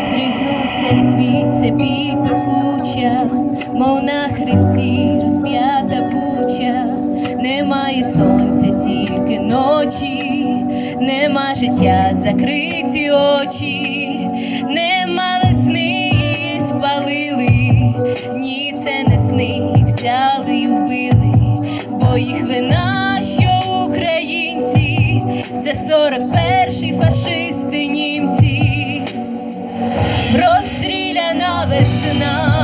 Здригнувся світ, це біль пекуча, мов на хресті розп'ята пуча, немає сонця, тільки ночі, нема життя, закриті очі, нема ні, це не сни, їх взяли і убили, бо їх вина, що українці, це 41-й фашисти німці. Розстріляна весна,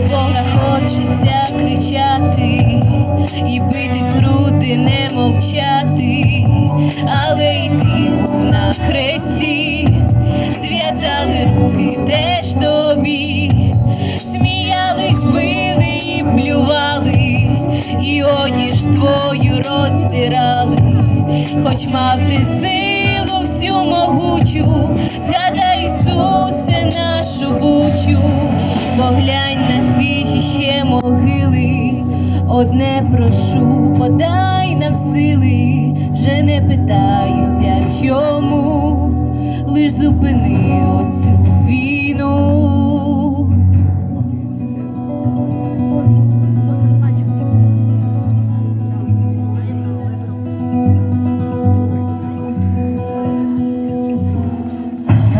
Бога хочеться кричати і битись в груди, не мовчати, але йти на хресті, зв'язали руки теж тобі, сміялись, били і плювали, і одіж твою роздирали, хоч мав ти силу всю могучу, згадай одне прошу, подай нам сили, вже не питаюся, чому, лиш зупини оцю війну.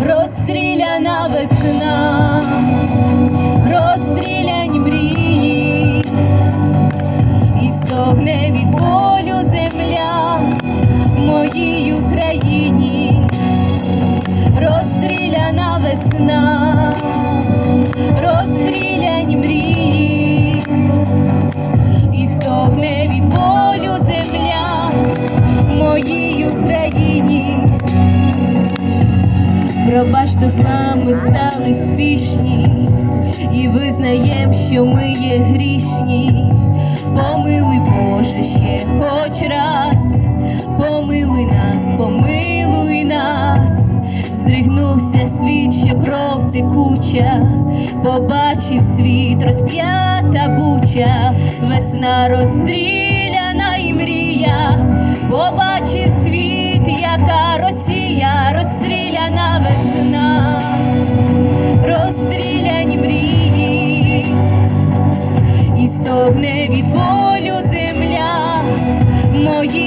Розстріляна весна, в моїй Україні, розстріляна весна, розстріляні мрії, і стогне від болю земля в моїй Україні. Пробачте, з нами стали спішні, і визнаєм, що ми є грішні. Помилуй, Боже, Торкнувся світ, ще кров текуча, побачив світ, розп'ята буча, весна розстріляна і мрія, побачив світ, яка Росія, розстріляна весна, розстріляні мрії, і стогне від болю земля. Мої.